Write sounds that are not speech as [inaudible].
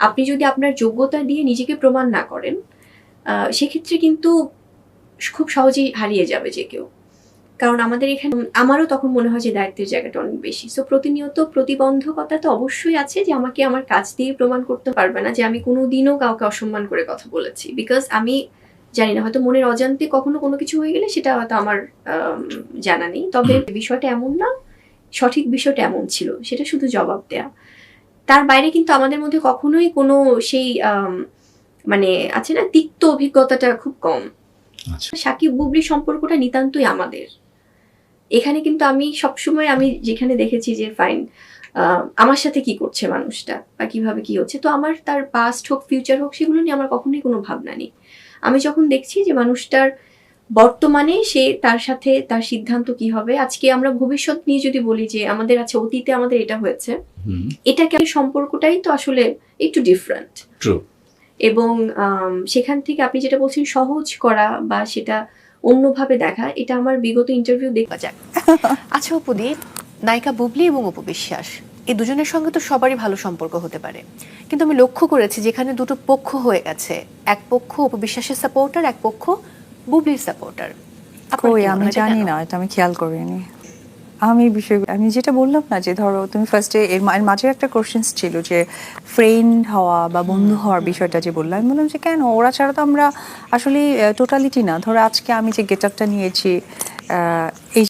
আপনি যদি আপনার যোগ্যতা দিয়ে নিজেকে প্রমাণ না করেন সেক্ষেত্রে কিন্তু খুব সহজেই হারিয়ে যাবে যে কেউ। কারণ আমাদের এখানে আমারও তখন মনে হয় যে দায়িত্বের জায়গাটা অনেক বেশি। সো প্রতিনিয়ত প্রতিবন্ধকতা তো অবশ্যই আছে যে আমাকে আমার কাজ দিয়ে প্রমাণ করতে পারবে না যে আমি কোনোদিনও কাউকে অসম্মান করে কথা বলেছি। বিকজ আমি জানি না হয়তো মনের অজান্তে কখনো কোনো কিছু হয়ে গেলে সেটা হয়তো আমার আম, জানা নেই। তবে বিষয়টা এমন না সঠিক বিষয়টা এমন ছিল সেটা শুধু জবাব দেয়া। তার বাইরে কিন্তু আমাদের মধ্যে কখনোই কোনো সেই মানে আছে না তিক্ত অভিজ্ঞতাটা খুব কম। আচ্ছা। সাকিব বুবলি সম্পর্কটা নিতান্তই আমাদের। এখানে কিন্তু আমি সবসময় আমি যেখানে দেখেছি যে ফাইন আমার সাথে কি করছে মানুষটা বা কীভাবে কি হচ্ছে তো আমার তার পাস্ট হোক ফিউচার হোক সেগুলো নিয়ে আমার কখনোই কোনো ভাবনা নেই। আমি যখন দেখছি যে মানুষটার বর্তমানে সে তার সাথে তার সিদ্ধান্ত কি হবে? আজকে আমরা ভবিষ্যৎ নিয়ে যদি বলি যে আমাদের আছে অতীতে আমাদের এটা হয়েছে। এটাকে সম্পর্কটাই তো আসলে একটু ডিফারেন্ট ট্রু এবং সেখান থেকে আপনি যেটা বলছেন সহজ করা বা সেটা অন্যভাবে দেখা এটা আমার বিগত ইন্টারভিউ দেখা যাক। [laughs] আচ্ছা অপুদি নায়িকা বুবলি এবং অপু বিশ্বাস এই দুজনের সঙ্গে তো সবারই ভালো সম্পর্ক হতে পারে। কিন্তু আমি লক্ষ্য করেছি যেখানে দুটো পক্ষ হয়ে গেছে এক পক্ষ অপু বিশ্বাসের সাপোর্টার এক পক্ষ বুবলির সাপোর্টার কই আমি জানি না এটা আমি খেয়াল করিনি। আমি বিষয় আমি যেটা বললাম না যে ধরো তুমি ফার্স্টে এর মাঝে একটা কোশ্চেন্স ছিল যে ফ্রেন্ড হওয়া বা বন্ধু হওয়ার বিষয়টা যে বললাম আমি বললাম যে কেন? ওরা ছাড়া তো আমরা আসলে টোটালিটি না। ধরো আজকে আমি যে গেট আপটা নিয়েছি এই